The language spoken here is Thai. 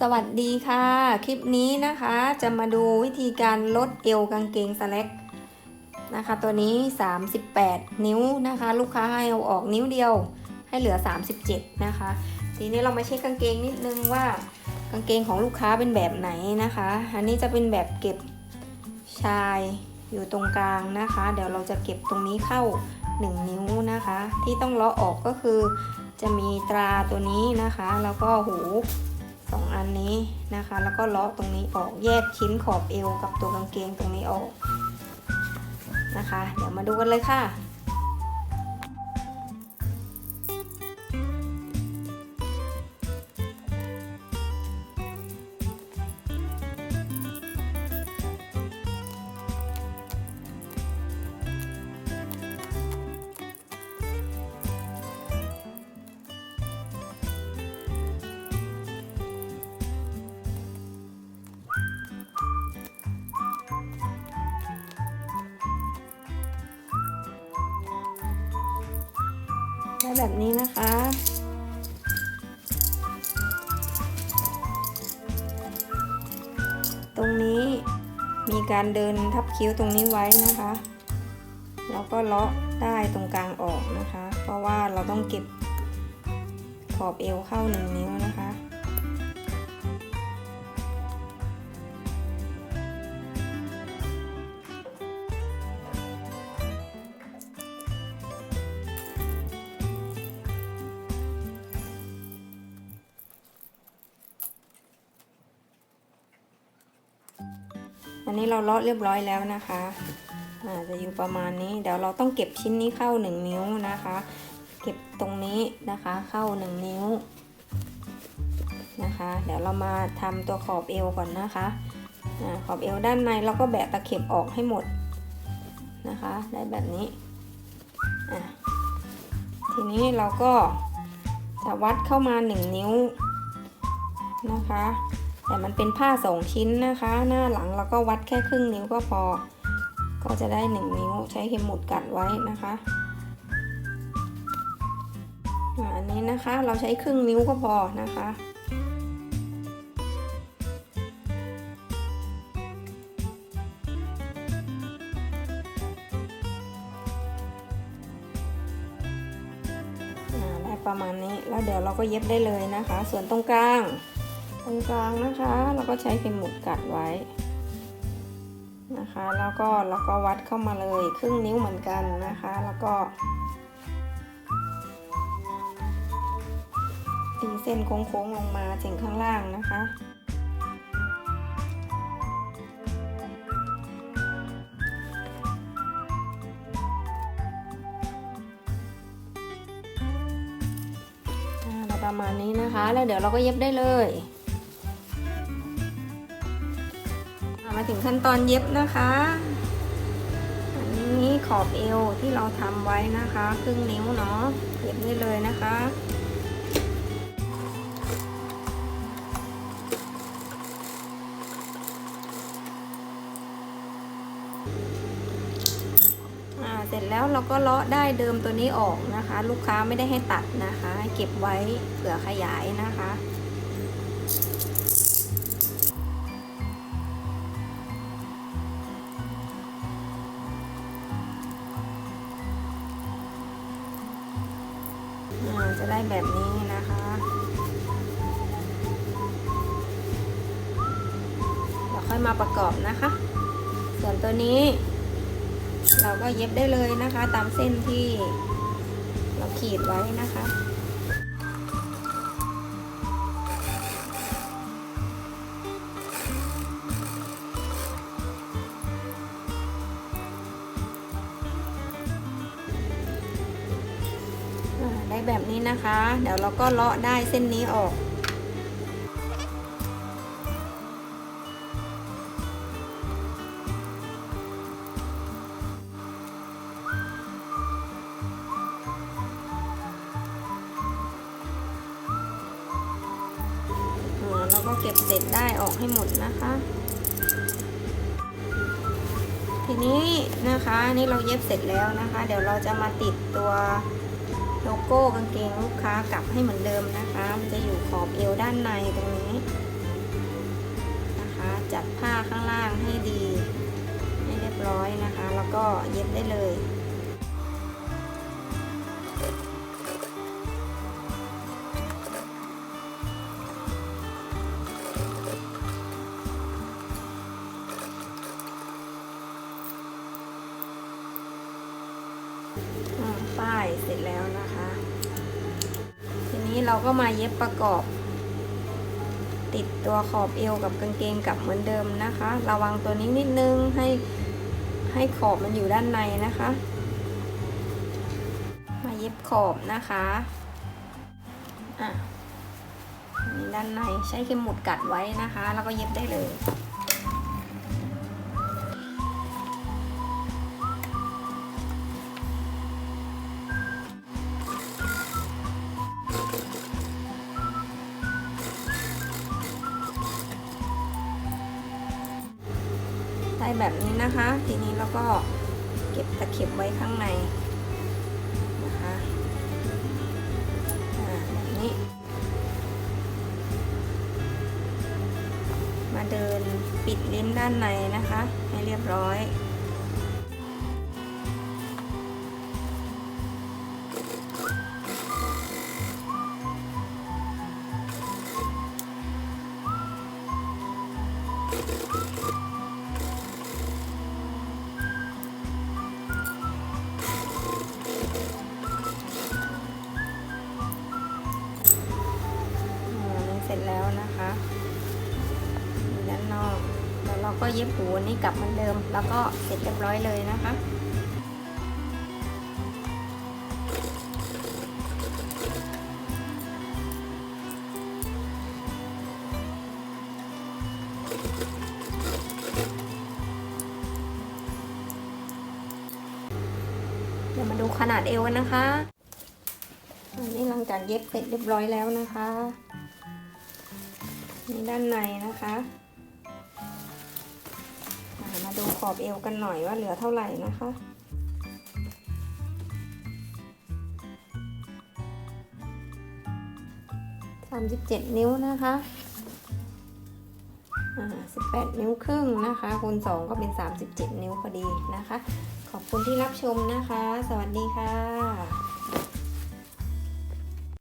สวัสดีค่ะ คลิปนี้นะคะจะมาดูวิธีการลดเอวกางเกงสแล็กนะคะ ตัวนี้ 38 นิ้วนะคะ ลูกค้าให้เอาออกนิ้วเดียวให้เหลือ 37 นะคะ ทีนี้เรามาเช็คกางเกงนิดนึงว่ากางเกงของลูกค้าเป็นแบบไหนนะคะ อันนี้จะเป็นแบบเก็บชายอยู่ตรงกลางนะคะ เดี๋ยวเราจะเก็บตรงนี้เข้า 1 นิ้วนะคะ ที่ต้องเลาะออกก็คือจะมีตราตัวนี้นะคะ แล้วก็หู สองอันนี้นะคะ แล้วก็เลาะตรงนี้ออกแยกชิ้นขอบเอวกับตัวกางเกงตรงนี้ออกนะคะ เดี๋ยวมาดูกันเลยค่ะ ได้แบบนี้นะคะ ตรงนี้มีการเดินทับคิ้วตรงนี้ไว้นะคะ แล้วก็เลาะได้ตรงกลางออกนะคะ เพราะว่าเราต้องเก็บขอบเอวเข้าหนึ่งนิ้วนะคะ อันนี้เราเลาะเรียบร้อยแล้วนะคะอาจะอยู่ประมาณนี้ เดี๋ยวเราต้องเก็บชิ้นนี้เข้า 1 นิ้วนะคะ เก็บตรงนี้นะคะเข้า 1 นิ้วนะคะ เดี๋ยวเรามาทำตัวขอบเอวก่อนนะคะอาขอบเอวด้านในเราก็แบะตะเข็บออกให้หมดนะคะ ได้แบบนี้อะทีนี้เราก็จะวัดเข้ามา 1 นิ้วนะคะ แต่มันเป็นผ้าสองชิ้นนะคะ หน้าหลังเราก็วัดแค่ครึ่งนิ้วก็พอ ก็จะได้หนึ่งนิ้วใช้เข็มหมุดกัดไว้นะคะอันนี้นะคะเราใช้ครึ่งนิ้วก็พอนะคะอ่าได้ประมาณนี้แล้วเดี๋ยวเราก็เย็บได้เลยนะคะ ส่วนตรงกลาง ตรงกลางนะคะ เราก็ใช้เข็มหมุดกัดไว้นะคะ แล้วก็เราก็วัดเข้ามาเลยครึ่งนิ้วเหมือนกันนะคะ แล้วก็ตีเส้นโค้งๆลงมาถึงข้างล่างนะคะประมาณนี้นะคะ แล้วเดี๋ยวเราก็เย็บได้เลย มาถึงขั้นตอนเย็บนะคะ อันนี้ขอบเอวที่เราทำไว้นะคะ ครึ่งนิ้วเนาะเย็บได้เลยนะคะเสร็จแล้วเราก็เลาะได้เดิมตัวนี้ออกนะคะ ลูกค้าไม่ได้ให้ตัดนะคะ เก็บไว้เผื่อขยายนะคะ จะได้แบบนี้นะคะ เราค่อยมาประกอบนะคะ ส่วนตัวนี้ เราก็เย็บได้เลยนะคะ ตามเส้นที่เราขีดไว้นะคะ ได้แบบนี้นะคะ เดี๋ยวเราก็เลาะได้เส้นนี้ออกอ่าก็เก็บเศษได้ออกให้หมดนะคะ ทีนี้นะคะนี่เราเย็บเสร็จแล้วนะคะ เดี๋ยวเราจะมาติดตัว โลโก้กางเกงลูกค้ากลับให้เหมือนเดิมนะคะ มันจะอยู่ขอบเอวด้านในตรงนี้นะคะ จัดผ้าข้างล่างให้ดีให้เรียบร้อยนะคะ แล้วก็เย็บได้เลยป้ายเสร็จแล้วนะคะ เราก็มาเย็บประกอบ ติดตัวขอบเอวกับกางเกงกลับเหมือนเดิมนะคะ ระวังตัวนี้นิดนึงให้ให้ขอบมันอยู่ด้านในนะคะ มาเย็บขอบนะคะอะด้านในใช้เข็มหมุดกัดไว้นะคะ แล้วก็เย็บได้เลย ได้แบบนี้นะคะ ทีนี้เราก็เก็บตะเข็บไว้ข้างในนะคะแบบนี้ มาเดินปิดลิ้นด้านในนะคะ ให้เรียบร้อย แล้วนะคะด้านนอกแล้วเราก็เย็บหูอันนี้กลับเหมือนเดิม แล้วก็เสร็จเรียบร้อยเลยนะคะเดี๋ยวมาดูขนาดเอวกันนะคะ อันนี้หลังจากเย็บเสร็จเรียบร้อยแล้วนะคะ นี่ด้านในนะคะอ่ามาดูขอบเอวกันหน่อยว่าเหลือเท่าไหร่นะคะสามสิบเจ็ดนิ้วนะคะอ่าสิบแปดนิ้วครึ่งนะคะคูณสองก็เป็นสามสิบเจ็ดนิ้วพอดีนะคะ ขอบคุณที่รับชมนะคะ สวัสดีค่ะ